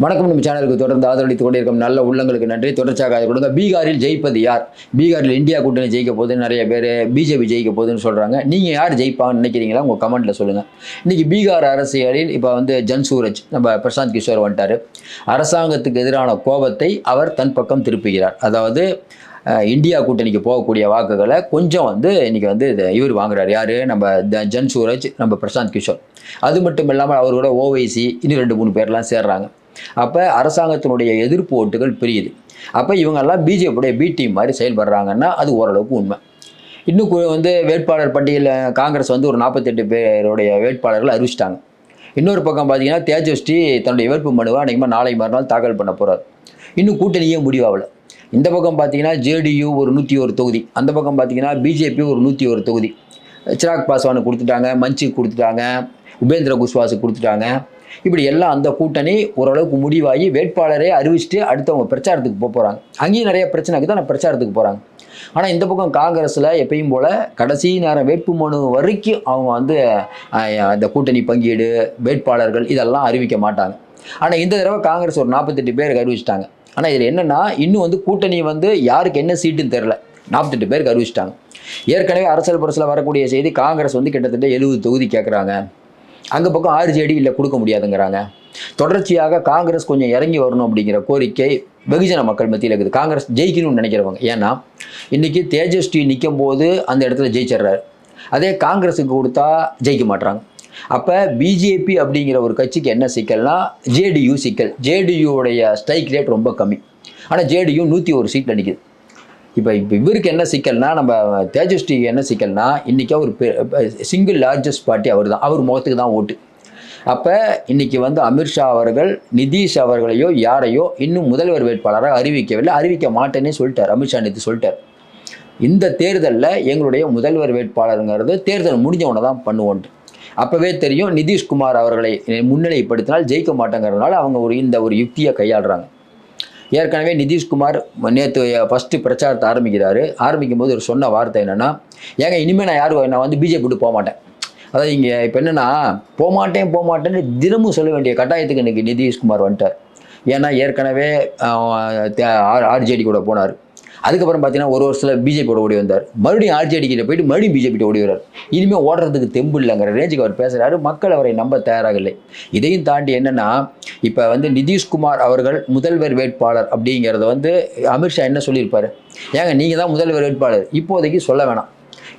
வணக்கம். நம்ம சேனலுக்கு தொடர்ந்து ஆதரவளித்துக் கொண்டிருக்கும் நல்ல உள்ளங்களுக்கு நன்றி. தொடர்ச்சியாக அதை கொடுங்க பீகாரில் ஜெயிப்பது யார்? பீகாரில் இந்தியா கூட்டணி ஜெயிக்க போகுதுன்னு நிறைய பேர் பிஜேபி ஜெயிக்க போகுதுன்னு சொல்கிறாங்க நீங்கள் யார் ஜெயிப்பாங்கன்னு நினைக்கிறீங்களா? உங்கள் கமெண்ட்டில் சொல்லுங்கள் இன்றைக்கி பீகார் அரசியலில் இப்போ வந்து ஜன் சூரஜ் நம்ம பிரசாந்த் கிஷோர் வந்துட்டார். அரசாங்கத்துக்கு எதிரான கோபத்தை அவர் தன் பக்கம் திருப்புகிறார். அதாவது இந்தியா கூட்டணிக்கு போகக்கூடிய வாக்குகளை கொஞ்சம் வந்து இன்றைக்கி வந்து இவர் வாங்குறாரு. யார்? நம்ம த- ஜன் சூரஜ் நம்ம பிரசாந்த் கிஷோர். அது மட்டும் இல்லாமல் அவரோட ஓவைசி இன்னும் ரெண்டு மூணு பேர்லாம் சேர்றாங்க. அப்போ அரசாங்கத்தினுடைய எதிர்ப்பு ஓட்டுகள் பிரியுது. அப்போ இவங்கெல்லாம் பிஜேபியுடைய பி டீம் மாதிரி செயல்படுறாங்கன்னா அது ஓரளவுக்கு உண்மை. இன்னும் வந்து வேட்பாளர் பட்டியலில் காங்கிரஸ் வந்து ஒரு நாற்பத்தெட்டு பேருடைய வேட்பாளர்கள் அறிவிச்சிட்டாங்க. இன்னொரு பக்கம் பார்த்தீங்கன்னா தேஜஸ்வி தன்னுடைய வேட்பு மனுவை அன்றைக்குமா நாளை மறுநாள் தாக்கல் பண்ண போகிறார் இன்னும் கூட்டணியே முடிவாகல. இந்த பக்கம் பார்த்தீங்கன்னா ஜேடியு ஒரு நூற்றி ஒரு தொகுதி. அந்த பக்கம் பார்த்தீங்கன்னா பிஜேபி ஒரு நூற்றி ஒரு தொகுதி. சிராக் பாஸ்வானுக்கு கொடுத்துட்டாங்க மஞ்சுக்கு கொடுத்துட்டாங்க உபேந்திர குஷ்வாஸுக்கு கொடுத்துட்டாங்க. இப்படி எல்லாம் அந்த கூட்டணி ஓரளவுக்கு முடிவாகி வேட்பாளரே அறிவிச்சுட்டு அடுத்தவங்க பிரச்சாரத்துக்கு போக போகிறாங்க அங்கேயும் நிறைய பிரச்சனைக்கு தான் பிரச்சாரத்துக்கு போகிறாங்க ஆனால் இந்த பக்கம் காங்கிரஸில் எப்பயும் போல் கடைசி நேரம் வேட்புமனு வரைக்கும் அவங்க வந்து இந்த கூட்டணி பங்கீடு வேட்பாளர்கள் இதெல்லாம் அறிவிக்க மாட்டாங்க. ஆனால் இந்த தடவை காங்கிரஸ் ஒரு நாற்பத்தெட்டு பேருக்கு அறிவிச்சிட்டாங்க. ஆனால் இதில் என்னென்னா இன்னும் வந்து கூட்டணி வந்து யாருக்கு என்ன சீட்டுன்னு தெரில நாற்பத்தெட்டு பேருக்கு அறிவிச்சிட்டாங்க. ஏற்கனவே அரசியல் புரசில் வரக்கூடிய செய்தி காங்கிரஸ் வந்து கிட்டத்தட்ட எழுபது தொகுதி கேட்குறாங்க அங்கே பக்கம் ஆர்ஜேடி இல்லை கொடுக்க முடியாதுங்கிறாங்க. தொடர்ச்சியாக காங்கிரஸ் கொஞ்சம் இறங்கி வரணும் அப்படிங்கிற கோரிக்கை வெகுஜன மக்கள் மத்தியில் இருக்குது. காங்கிரஸ் ஜெயிக்கணும்னு நினைக்கிறவங்க. ஏன்னா இன்றைக்கி தேஜஸ்வி நிற்கும் போது அந்த இடத்துல ஜெயிச்சிடுறாரு. அதே காங்கிரஸுக்கு கொடுத்தா ஜெயிக்க மாட்றாங்க. அப்போ பிஜேபி அப்படிங்கிற ஒரு கட்சிக்கு என்ன சிக்கல்னா ஜேடியு சிக்கல். ஜேடியுடைய ஸ்ட்ரைக் ரேட் ரொம்ப கம்மி. ஆனால் ஜேடியு நூற்றி ஒரு சீட்டில் நிற்கிது இப்போ இப்போ இவருக்கு என்ன சிக்கல்னா நம்ம தேஜஸ்விக்கு என்ன சிக்கல்னா இன்றைக்கி அவர் சிங்கிள் லார்ஜஸ்ட் பார்ட்டி அவர் தான் அவர் முகத்துக்கு தான் ஓட்டு. அப்போ இன்னைக்கு வந்து அமித்ஷா அவர்கள் நிதிஷ் அவர்களையோ யாரையோ இன்னும் முதல்வர் வேட்பாளராக அறிவிக்கவில்லை. அறிவிக்க மாட்டேன்னே சொல்லிட்டார். அமித்ஷா நேற்று சொல்லிட்டார். இந்த தேர்தலில் எங்களுடைய முதல்வர் வேட்பாளருங்கிறது தேர்தல் முடிஞ்சவனை தான் பண்ணுவோன்ட்டு. அப்போவே தெரியும் நிதிஷ்குமார் அவர்களை முன்னிலைப்படுத்தினால் ஜெயிக்க மாட்டேங்கிறதுனால அவங்க ஒரு இந்த ஒரு யுக்தியை கையாளுறாங்க. ஏற்கனவே நிதிஷ்குமார் நேற்று ஃபஸ்ட்டு பிரச்சாரத்தை ஆரம்பிக்கிறாரு. ஆரம்பிக்கும் போது ஒரு சொன்ன வார்த்தை என்னென்னா ஏங்க இனிமேல் நான் யாரும் நான் வந்து பிஜேபி விட்டு போக மாட்டேன். அதாவது இங்கே இப்போ என்னென்னா போகமாட்டேன் போகமாட்டேன்னு தினமும் சொல்ல வேண்டிய கட்டாயத்துக்கு இன்றைக்கி நிதிஷ்குமார் வந்துட்டார். ஏன்னா ஏற்கனவே ஆர்ஜேடி கூட போனார். அதுக்கப்புறம் பார்த்தீங்கன்னா ஒரு வருஷத்தில் பிஜேபியோட ஓடி வந்தார். மறுபடியும் ஆர்ஜேடி கிட்ட போயிட்டு மறுபடியும் பிஜேபியோட ஓடி வர்றார். இனிமேல் ஓடுறதுக்கு தெம்பு இல்லைங்கிற ரேஞ்சுக்கு அவர் பேசுகிறாரு மக்கள் அவரை நம்ப தயாராகலை இதையும் தாண்டி என்னென்னா இப்போ வந்து நிதிஷ்குமார் அவர்கள் முதல்வர் வேட்பாளர் அப்படிங்கிறத வந்து அமித்ஷா என்ன சொல்லியிருப்பார்? ஏங்க நீங்கள் தான் முதல்வர் வேட்பாளர். இப்போதைக்கு சொல்ல வேணாம்.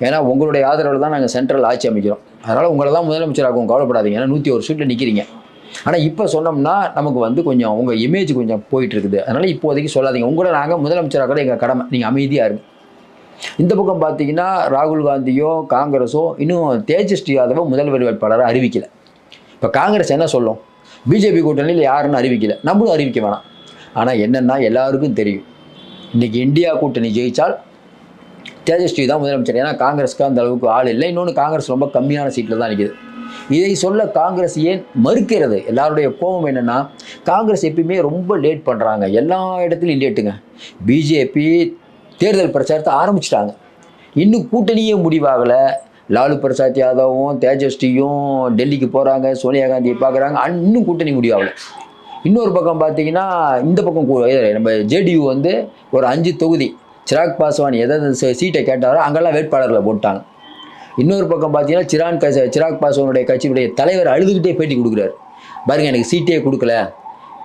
ஏன்னா உங்களுடைய ஆதரவில் தான் நாங்கள் சென்ட்ரல் ஆட்சி அமைக்கிறோம். அதனால் உங்களை தான் முதலமைச்சராகவும் கவலைப்படாதீங்க. ஏன்னா நூற்றி ஒரு சீட்டில் நிற்கிறீங்க ஆனால் இப்போ சொன்னோம்னா நமக்கு வந்து கொஞ்சம் உங்கள் இமேஜ் கொஞ்சம் போயிட்டு இருக்குது அதனால் இப்போதைக்கு சொல்லாதீங்க. உங்களை நாங்கள் முதலமைச்சராக கூட எங்கள் கடமை. நீங்கள் அமைதியாக இருங்க. இந்த பக்கம் பார்த்தீங்கன்னா ராகுல் காந்தியோ காங்கிரஸோ இன்னும் தேஜஸ்வி யாதவோ முதல்வர் வேட்பாளரை அறிவிக்கலை. இப்போ காங்கிரஸ் என்ன சொல்லும்? பிஜேபி கூட்டணியில் யாருன்னு அறிவிக்கலை. நம்மளும் அறிவிக்க வேணாம். ஆனால் என்னென்னா எல்லாருக்கும் தெரியும். இன்றைக்கி இந்தியா கூட்டணி ஜெயித்தால் தேஜஸ்வி தான் முதலமைச்சர். ஏன்னா காங்கிரஸ்க்கு அந்த அளவுக்கு ஆள் இல்லை. இன்னொன்று காங்கிரஸ் ரொம்ப கம்மியான சீட்டில் தான் நிற்கிது இதை சொல்ல காங்கிரஸ் ஏன் மறுக்கிறது? எல்லாருடைய கோபம் என்னென்னா காங்கிரஸ் எப்பயுமே ரொம்ப லேட் பண்ணுறாங்க எல்லா இடத்துலையும் லேட்டுங்க பிஜேபி தேர்தல் பிரச்சாரத்தை ஆரம்பிச்சிட்டாங்க. இன்னும் கூட்டணியே முடிவாகலை. லாலு பிரசாத் யாதவும் தேஜஸ்வியும் டெல்லிக்கு போகிறாங்க சோனியா காந்தியை பார்க்குறாங்க. இன்னும் கூட்டணி முடிவாகலை. இன்னொரு பக்கம் பார்த்தீங்கன்னா இந்த பக்கம் கூ- இது நம்ம ஜேடியூ வந்து ஒரு அஞ்சு தொகுதி. சிராக் பாஸ்வான் எதாவது சீட்டை கேட்டாரோ அங்கெல்லாம் வேட்பாளர்களை போட்டாங்க. இன்னொரு பக்கம் பார்த்தீங்கன்னா சிரான் கச சிராக் பாஸ்வானுடைய கட்சியுடைய தலைவர் அழுதுகிட்டே பேட்டி கொடுக்குறாரு. பாருங்க எனக்கு சீட்டே கொடுக்கல.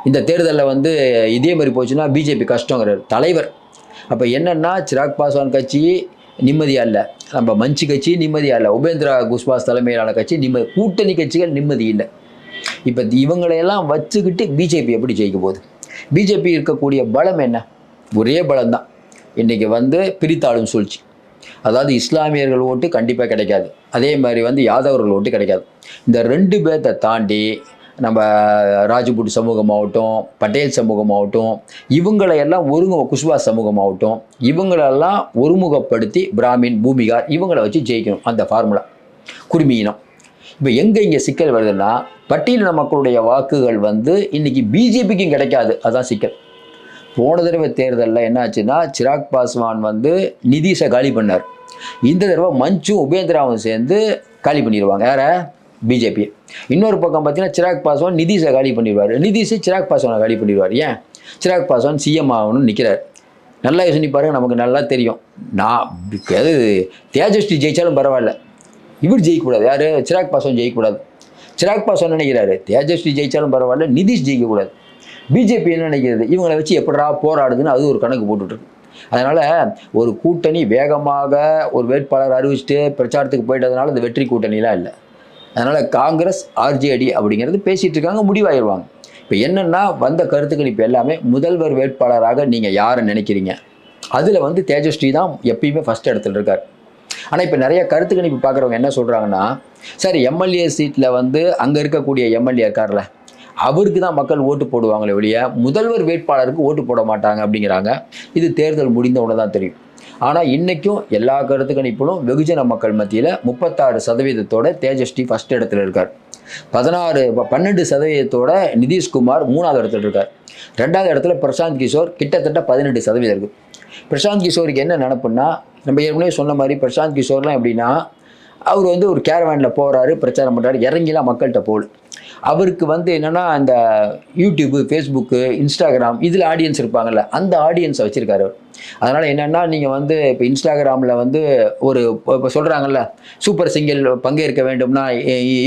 இந்த தேர்தலில் வந்து இதே மாதிரி போச்சுன்னா பிஜேபி கஷ்டங்கிறார். தலைவர். அப்போ என்னன்னா சிராக் பாஸ்வான் கட்சி நிம்மதியாக இல்லை. நம்ம மஞ்சு கட்சி நிம்மதியாக இல்லை. உபேந்திரா குஷ்வாஸ் தலைமையிலான கட்சி நிம்மதி கூட்டணி கட்சிகள் நிம்மதி இல்லை. இப்போ இவங்களையெல்லாம் வச்சுக்கிட்டு பிஜேபி எப்படி ஜெயிக்க போகுது? பிஜேபி இருக்கக்கூடிய பலம் என்ன? ஒரே பலம் தான் இன்றைக்கி வந்து பிரித்தாளும் சூழ்ச்சி. அதாவது இஸ்லாமியர்கள் ஓட்டு கண்டிப்பாக கிடைக்காது. அதே மாதிரி வந்து யாதவர்கள் ஓட்டு கிடைக்காது. இந்த ரெண்டு பேர்த்தை தாண்டி நம்ம ராஜபுட் சமூகமாகட்டும் பட்டேல் சமூகமாகட்டும் இவங்களையெல்லாம் ஒருங்க குஷ்வா சமூகமாகட்டும் இவங்களெல்லாம் ஒருமுகப்படுத்தி பிராமின் பூமிகார் இவங்களை வச்சு ஜெயிக்கணும். அந்த ஃபார்முலா குருமியினம் இப்போ எங்கே இங்கே சிக்கல் வருதுன்னா பட்டியலின மக்களுடைய வாக்குகள் வந்து இன்றைக்கி பிஜேபிக்கும் கிடைக்காது. அதான் சிக்கல். போன தடவை தேர்தலில் என்னாச்சுன்னா சிராக் பாஸ்வான் வந்து நிதிஷை காலி பண்ணார். இந்த தடவை மஞ்சும் உபேந்திராவும் சேர்ந்து காலி பண்ணிடுவாங்க யார? பிஜேபி இன்னொரு பக்கம் பார்த்தீங்கன்னா சிராக் பாஸ்வான் நிதிஷை காலி பண்ணிடுவார். நிதிஷை சிராக் பாஸ்வானை காலி பண்ணிடுவார். ஏன்? சிராக் பாஸ்வான் சிஎம் ஆகணும்னு நிற்கிறார் நல்லா யோசனை பாருங்க நமக்கு நல்லா தெரியும். நான் அது தேஜஸ்வி ஜெயித்தாலும் பரவாயில்ல. இவர் ஜெயிக்கக்கூடாது. யார்? சிராக் பாஸ்வான் ஜெயிக்கக்கூடாது. சிராக் பாஸ்வான் நினைக்கிறாரு? தேஜஸ்வி ஜெயிச்சாலும் பரவாயில்ல நிதிஷ் ஜெயிக்கக்கூடாது. பிஜேபி என்ன நினைக்கிறது? இவங்களை வச்சு எப்படா போராடுதுன்னு அது ஒரு கணக்கு போட்டுட்ருக்கு அதனால் ஒரு கூட்டணி வேகமாக ஒரு வேட்பாளர் அறிவிச்சுட்டு பிரச்சாரத்துக்கு போயிட்டதுனால இந்த வெற்றி கூட்டணிலாம் இல்லை. அதனால் காங்கிரஸ் ஆர்ஜேடி அப்படிங்கிறது பேசிகிட்டு இருக்காங்க முடிவாயிடுவாங்க இப்போ என்னென்னா வந்த கருத்துக்கள் இப்போ எல்லாமே முதல்வர் வேட்பாளராக நீங்கள் யாரை நினைக்கிறீங்க? அதில் வந்து தேஜஸ்ரீ தான் எப்பயுமே ஃபஸ்ட் இடத்துல இருக்கார். ஆனால் இப்போ நிறைய கருத்து கணிப்பு பார்க்குறவங்க என்ன சொல்கிறாங்கன்னா சரி எம்எல்ஏ சீட்டில் வந்து அங்கே இருக்கக்கூடிய எம்எல்ஏ இருக்கார்ல அவருக்கு தான் மக்கள் ஓட்டு போடுவாங்களே ஒழிய முதல்வர் வேட்பாளருக்கு ஓட்டு போட மாட்டாங்க அப்படிங்கிறாங்க. இது தேர்தல் முடிந்த உடனே தான் தெரியும். ஆனால் இன்றைக்கும் எல்லா கருத்து கணிப்பிலும் வெகுஜன மக்கள் மத்தியில் முப்பத்தாறு சதவீதத்தோட தேஜஸ்வி ஃபஸ்ட் இடத்துல இருக்கார். பதினாறு பன்னெண்டு சதவீதத்தோட நிதிஷ்குமார் மூணாவது இடத்துல இருக்கார். ரெண்டாவது இடத்துல பிரசாந்த் கிஷோர் கிட்டத்தட்ட பதினெட்டு சதவீதம் இருக்குது பிரசாந்த் கிஷோருக்கு என்ன நினப்புன்னா நம்ம ஏற்கனவே சொன்ன மாதிரி பிரசாந்த் கிஷோர்லாம் எப்படின்னா அவர் வந்து ஒரு கேரவேனில் போகிறாரு பிரச்சாரம் பண்ணுறாரு இறங்கிலாம் மக்கள்கிட்ட போடு அவருக்கு வந்து என்னென்னா அந்த யூடியூப்பு ஃபேஸ்புக்கு இன்ஸ்டாகிராம் இதில் ஆடியன்ஸ் இருப்பாங்கல்ல அந்த ஆடியன்ஸை வச்சுருக்காரு அதனால் என்னென்னா நீங்கள் வந்து இப்போ இன்ஸ்டாகிராமில் வந்து ஒரு இப்போ சொல்கிறாங்கல்ல சூப்பர் சிங்கிள் பங்கேற்க வேண்டும்னா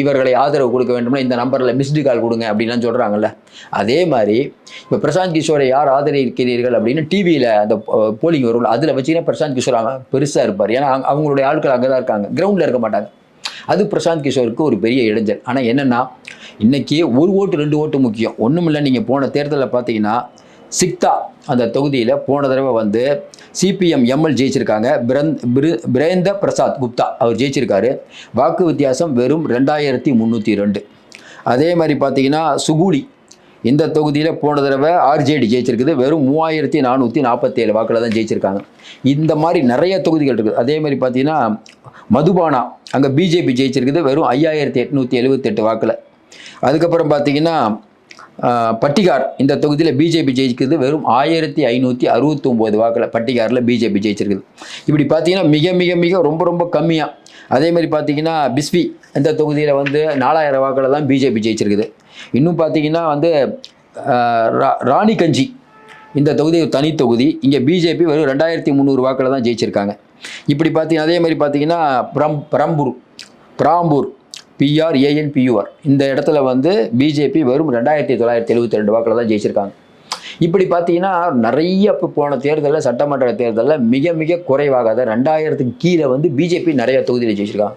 இவர்களை ஆதரவு கொடுக்க வேண்டும்னா இந்த நம்பரில் மிஸ்டு கால் கொடுங்க அப்படின்லாம் சொல்கிறாங்கல்ல அதே மாதிரி இப்போ பிரசாந்த் கிஷோரை யார் ஆதரிக்கிறீர்கள் அப்படின்னு டிவியில் அந்த போலிங் வரும்ல அதில் வச்சிங்கன்னா பிரசாந்த் கிஷோர் பெருசாக இருப்பார். ஏன்னா அவங்களுடைய ஆட்கள் அங்கே தான் இருக்காங்க கிரவுண்டில் இருக்க மாட்டாங்க. அது பிரசாந்த் கிஷோருக்கு ஒரு பெரிய இடைஞ்சல். ஆனால் என்னென்னா இன்னைக்கு ஒரு ஓட்டு ரெண்டு ஓட்டு முக்கியம். ஒன்றுமில்லை நீங்கள் போன தேர்தலில் பார்த்தீங்கன்னா சிக்தா அந்த தொகுதியில் போன தடவை வந்து சிபிஎம் எம்எல் ஜெயிச்சிருக்காங்க. பிரந்த் பிரு- பிரேந்த பிரசாத் குப்தா அவர் ஜெயிச்சிருக்காரு. வாக்கு வித்தியாசம் வெறும் ரெண்டாயிரத்தி முந்நூற்றி ரெண்டு. அதே மாதிரி பார்த்தீங்கன்னா சுகூலி இந்த தொகுதியில் போன தடவை ஆர்ஜேடி ஜெயிச்சிருக்குது. வெறும் மூவாயிரத்தி நானூற்றி நாற்பத்தேழு வாக்கில் தான் ஜெயிச்சிருக்காங்க. இந்த மாதிரி நிறைய தொகுதிகள் இருக்குது. அதே மாதிரி பார்த்தீங்கன்னா மதுபானா அங்கே பிஜேபி ஜெயிச்சிருக்குது வெறும் ஐயாயிரத்தி எட்நூற்றி எழுபத்தெட்டு வாக்கில். அதுக்கப்புறம் பார்த்தீங்கன்னா பட்டிகார் இந்த தொகுதியில் பிஜேபி ஜெயிக்குது வெறும் ஆயிரத்தி ஐநூற்றி அறுபத்தொம்போது வாக்கில் பட்டிகாரில் பிஜேபி ஜெயிச்சிருக்குது. இப்படி பார்த்தீங்கன்னா மிக மிக மிக ரொம்ப ரொம்ப கம்மியாக அதே மாதிரி பார்த்தீங்கன்னா பிஸ்வி இந்த தொகுதியில் வந்து நாலாயிரம் வாக்கில் தான் பிஜேபி ஜெயிச்சிருக்குது. இன்னும் பார்த்தீங்கன்னா வந்து ரா- ராணிகஞ்சி இந்த தொகுதி தனி தொகுதி. இங்கே பிஜேபி வெறும் ரெண்டாயிரத்தி முந்நூறு வாக்கில் தான் ஜெயிச்சிருக்காங்க. இப்படி பார்த்தீங்கன்னா அதே மாதிரி பார்த்தீங்கன்னா from Perambur. Perambur PRAN PUR இந்த இடத்துல வந்து பிஜேபி வெறும் ரெண்டாயிரத்தி தொள்ளாயிரத்தி எழுபத்தி ரெண்டு வாக்கில் தான் ஜெயிச்சிருக்காங்க. இப்படி பார்த்தீங்கன்னா நிறைய இப்போ போன தேர்தலில் சட்டமன்ற தேர்தலில் மிக மிக குறைவாக ரெண்டாயிரத்துக்கு கீழே வந்து பிஜேபி நிறைய தொகுதியில் ஜெயிச்சிருக்காங்க.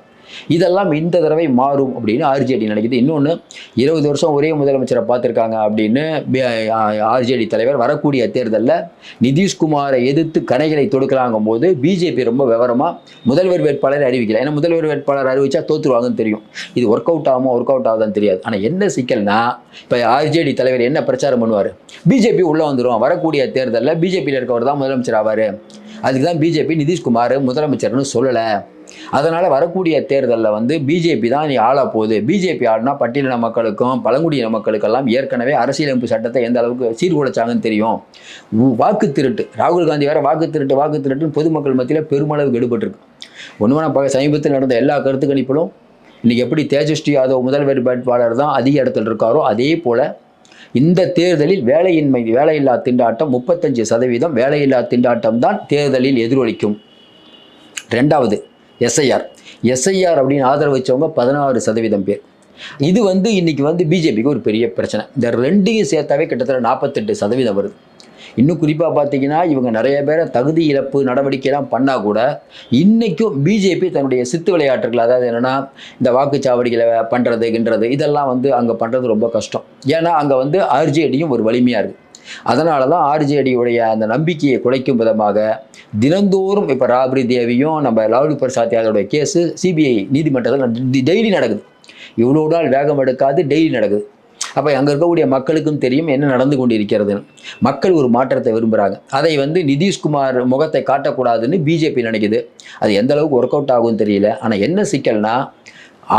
இதெல்லாம் இந்த தடவை மாறும் அப்படின்னு ஆர்ஜேடி நினைக்குது. இன்னொன்று இருபது வருஷம் ஒரே முதலமைச்சரை பார்த்துருக்காங்க அப்படின்னு ஆர்ஜேடி தலைவர் வரக்கூடிய தேர்தலில் நிதிஷ்குமாரை எதிர்த்து கணைகளை தொடுக்கலாங்கும் போது பிஜேபி ரொம்ப விவரமாக முதல்வர் வேட்பாளரை அறிவிக்கல. ஏன்னா முதல்வர் வேட்பாளர் அறிவிச்சா தோற்றுருவாங்கன்னு தெரியும். இது ஒர்க் அவுட் ஆகுமோ ஒர்க் அவுட் ஆகுதான்னு தெரியாது. ஆனால் என்ன சிக்கல்னா இப்போ ஆர்ஜேடி தலைவர் என்ன பிரச்சாரம் பண்ணுவார்? பிஜேபி உள்ளே வந்துடும் வரக்கூடிய தேர்தலில் பிஜேபியில் இருக்கவர் தான் முதலமைச்சர் ஆவார். அதுக்கு தான் பிஜேபி நிதிஷ்குமார் முதலமைச்சர்னு சொல்லலை. அதனால் வரக்கூடிய தேர்தலில் வந்து பிஜேபி தான் நீ ஆளா போகுது. பிஜேபி ஆடினா பட்டியலின மக்களுக்கும் பழங்குடியின மக்களுக்கெல்லாம் ஏற்கனவே அரசியலமைப்பு சட்டத்தை எந்த அளவுக்கு சீர்குலைச்சாங்கன்னு தெரியும். வாக்கு திருட்டு. ராகுல் காந்தி வேற வாக்கு திருட்டு வாக்கு திருட்டுன்னு பொதுமக்கள் மத்தியில் பெருமளவு எடுபட்டிருக்கு. ஒன்று நான் சமீபத்தில் நடந்த எல்லா கருத்து கணிப்பிலும் இன்னைக்கு எப்படி தேஜஸ்வி யாதவ் முதல் வேட்பாளர் தான் அதிக இடத்துல இருக்காரோ அதே போல் இந்த தேர்தலில் வேலையின்மை வேலையில்லா திண்டாட்டம் முப்பத்தஞ்சு சதவீதம் வேலையில்லா திண்டாட்டம் தான் தேர்தலில் எதிரொலிக்கும். ரெண்டாவது எஸ்ஐஆர் எஸ்ஐஆர் அப்படின்னு ஆதரவு வச்சவங்க பதினாறு சதவீதம் பேர். இது வந்து இன்னைக்கு வந்து பிஜேபிக்கு ஒரு பெரிய பிரச்சனை. இந்த ரெண்டையும் சேர்த்தாவே கிட்டத்தட்ட நாற்பத்தெட்டு சதவீதம் வருது. இன்னும் குறிப்பாக பார்த்தீங்கன்னா இவங்க நிறைய பேரை தகுதி இழப்பு நடவடிக்கைலாம் பண்ணால் கூட இன்றைக்கும் பிஜேபி தன்னுடைய சித்து விளையாட்டுகள் அதாவது என்னென்னா இந்த வாக்குச்சாவடிகளை பண்ணுறது கின்றது இதெல்லாம் வந்து அங்கே பண்ணுறது ரொம்ப கஷ்டம். ஏன்னா அங்கே வந்து ஆர்ஜேடியும் ஒரு வலிமையாக இருக்குது அதனால தான் ஆர்ஜேடியுடைய அந்த நம்பிக்கையை குலைக்கும் விதமாக தினந்தோறும் இப்போ ராப்ரி தேவியும் நம்ம லாலு பிரசாத் யாதவுடைய கேஸு சிபிஐ நீதிமன்றத்தில் டெய்லி நடக்குது. இவ்வளோ நாள் வேகம் எடுக்காது டெய்லி நடக்குது. அப்போ அங்கே இருக்கக்கூடிய மக்களுக்கும் தெரியும் என்ன நடந்து கொண்டு இருக்கிறதுன்னு மக்கள் ஒரு மாற்றத்தை விரும்புகிறாங்க அதை வந்து நிதிஷ்குமார் முகத்தை காட்டக்கூடாதுன்னு பிஜேபி நினைக்குது. அது எந்த அளவுக்கு ஒர்க் அவுட் ஆகும்னு தெரியல. ஆனால் என்ன சிக்கல்னா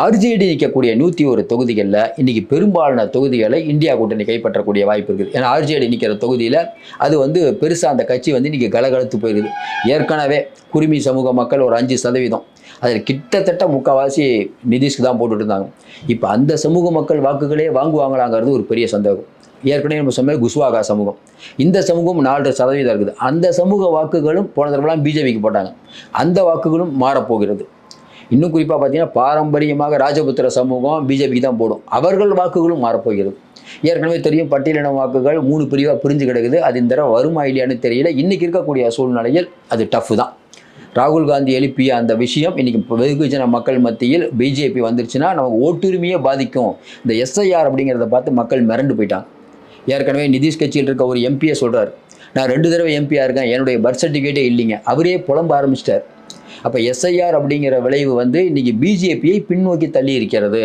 ஆர்ஜேடி நிற்கக்கூடிய நூற்றி ஒரு தொகுதிகளில் இன்றைக்கி பெரும்பாலான தொகுதிகளை இந்தியா கூட்டணி கைப்பற்றக்கூடிய வாய்ப்பு இருக்குது. ஏன்னா ஆர்ஜேடி நிற்கிற தொகுதியில் அது வந்து பெருசாக அந்த கட்சி வந்து இன்றைக்கி கலகலத்து போயிருக்குது ஏற்கனவே குருமி சமூக மக்கள் ஒரு அஞ்சு சதவீதம். அதில் கிட்டத்தட்ட முக்கால்வாசி நிதிஷ்க்கு தான் போட்டுட்டு இருந்தாங்க இப்போ அந்த சமூக மக்கள் வாக்குகளே வாங்குவாங்களாங்கிறது ஒரு பெரிய சந்தேகம். ஏற்கனவே நம்ம சொன்ன குஸ்வாகா சமூகம். இந்த சமூகம் நாலு சதவீதம் இருக்குது. அந்த சமூக வாக்குகளும் போன தடவைலாம் பிஜேபிக்கு போட்டாங்க. அந்த வாக்குகளும் மாறப்போகிறது. இன்னும் குறிப்பாக பார்த்தீங்கன்னா பாரம்பரியமாக ராஜபுத்திர சமூகம் பிஜேபிக்கு தான் போடும். அவர்கள் வாக்குகளும் மாறப்போகிறது. ஏற்கனவே தெரியும் பட்டியலின வாக்குகள் மூணு பிரிவாக பிரிஞ்சு கிடக்குது. அது இந்த தடவை வருமா இல்லையான்னு தெரியல. இன்றைக்கி இருக்கக்கூடிய சூழ்நிலையில் அது டஃப் தான். ராகுல் காந்தி எழுப்பிய அந்த விஷயம் இன்றைக்கி வெகுஜன மக்கள் மத்தியில் பிஜேபி வந்துருச்சுன்னா நமக்கு ஓட்டுரிமையே பாதிக்கும். இந்த எஸ்ஐஆர் அப்படிங்கிறத பார்த்து மக்கள் மிரண்டு போயிட்டாங்க. ஏற்கனவே நிதிஷ் கட்சியில் இருக்க ஒரு எம்பியை சொல்கிறார் நான் ரெண்டு தடவை எம்பியாக இருக்கேன். என்னுடைய பர்த் சர்டிஃபிகேட்டே இல்லைங்க. அவரே புலம்ப ஆரம்பிச்சிட்டார். அப்போ எஸ்ஐஆர் அப்படிங்கிற விளைவு வந்து இன்றைக்கி பிஜேபியை பின்னோக்கி தள்ளி இருக்கிறது.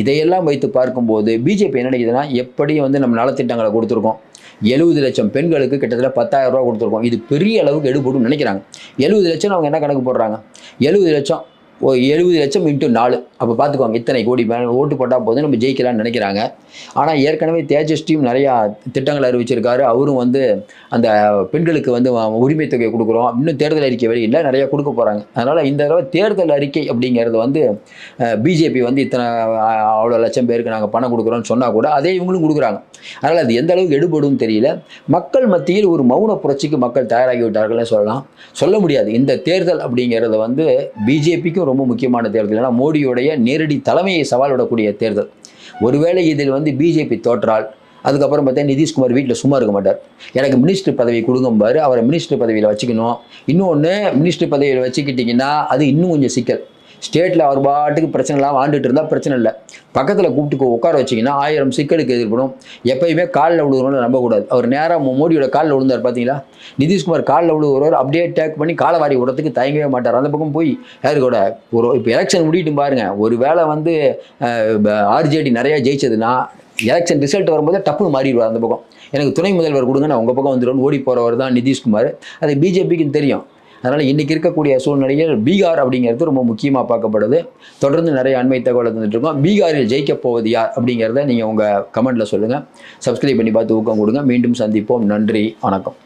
இதையெல்லாம் வைத்து பார்க்கும்போது பிஜேபி என்ன நினைக்குதுன்னா எப்படி வந்து நம்ம நலத்திட்டங்களை கொடுத்துருக்கோம். எழுபது லட்சம் பெண்களுக்கு கிட்டத்தட்ட பத்தாயிரம் ரூபா கொடுத்துருக்கோம். இது பெரிய அளவுக்கு எடுபடும் நினைக்கிறாங்க. எழுபது லட்சம் அவங்க என்ன கணக்கு போடுறாங்க? எழுபது லட்சம். எழுபது லட்சம் இன்ட்டு நாலு. அப்போ பார்த்துக்குவாங்க இத்தனை கோடி மேலே ஓட்டு போட்டால் போதும் நம்ம ஜெயிக்கலாம்னு நினைக்கிறாங்க. ஆனால் ஏற்கனவே தேஜஸ்டியும் நிறையா திட்டங்கள் அறிவிச்சிருக்காரு. அவரும் வந்து அந்த பெண்களுக்கு வந்து உரிமை தொகை கொடுக்குறோம். இன்னும் தேர்தல் அறிக்கை வெளியில நிறையா கொடுக்க போகிறாங்க அதனால் இந்த தடவை தேர்தல் அறிக்கை அப்படிங்கிறது வந்து பிஜேபி வந்து இத்தனை அவ்வளோ லட்சம் பேருக்கு நாங்கள் பணம் கொடுக்குறோம்னு சொன்னால் கூட அதே இவங்களும் கொடுக்குறாங்க. அதனால் அது எந்த அளவுக்கு எடுபடும் தெரியல. மக்கள் மத்தியில் ஒரு மௌன புரட்சிக்கு மக்கள் தயாராகி விட்டார்கள்னு சொல்லலாம். சொல்ல முடியாது. இந்த தேர்தல் அப்படிங்கிறது வந்து பிஜேபிக்கும் ரொம்ப முக்கியமான தேர்தல். ஏன்னா மோடியுடைய நேரடி தலைமையை சவால் விடக்கூடிய தேர்தல். ஒருவேளை இதில் வந்து பிஜேபி தோற்றால் அதுக்கப்புறம் பார்த்தா நிதிஷ்குமார் வீட்டில் சும்மா இருக்க மாட்டார். எனக்கு மினிஸ்டர் பதவி கொடுங்கம்பாரு அவரை மினிஸ்டர் பதவியில் வச்சுக்கணும். இன்னொன்று மினிஸ்டர் பதவியில் வச்சுக்கிட்டிங்கன்னா அது இன்னும் கொஞ்சம் சிக்கல். ஸ்டேட்டில் அவர் பாட்டுக்கு பிரச்சனை இல்லாமல் ஆண்டுட்டு இருந்தால் பிரச்சனை இல்லை. பக்கத்தில் கூப்பிட்டு உட்கார வச்சிங்கன்னா ஆயிரம் சிக்கலுக்கு எதிர்ப்படும் எப்பயுமே காலில் விழுகிறவங்கள நம்பக்கூடாது. அவர் நேராக மோடியோட காலில் விழுந்தார் பார்த்தீங்களா நிதிஷ்குமார் காலில் விழுகிறவர் அப்படியே டேக் பண்ணி காலை வாரி விடுறதுக்கு தயங்கவே மாட்டார். அந்த பக்கம் போய் யாரு கூட? ஒரு இப்போ எலெக்ஷன் முடிட்டு பாருங்கள் ஒரு வேளை வந்து ஆர்ஜேடி நிறையா ஜெயிச்சதுன்னா எலெக்ஷன் ரிசல்ட் வரும்போது டப்புன்னு மாறிடுவார் அந்த பக்கம். எனக்கு துணை முதல்வர் கொடுங்க நான் உங்கள் பக்கம் வந்துடும் ஓடி போகிறவர் தான் நிதிஷ்குமார். அது பிஜேபிக்குன்னு தெரியும். அதனால் இன்றைக்கி இருக்கக்கூடிய சூழ்நிலையில் பீகார் அப்படிங்கிறது ரொம்ப முக்கியமாக பார்க்கப்படுது. தொடர்ந்து நிறைய அண்மை தகவலை தந்துட்டுருக்கோம் பீகாரில் ஜெயிக்க போவது யார் அப்படிங்கிறத நீங்கள் உங்கள் கமெண்ட்டில் சொல்லுங்கள் சப்ஸ்கிரைப் பண்ணி பார்த்து ஊக்கம் கொடுங்க. மீண்டும் சந்திப்போம். நன்றி. வணக்கம்.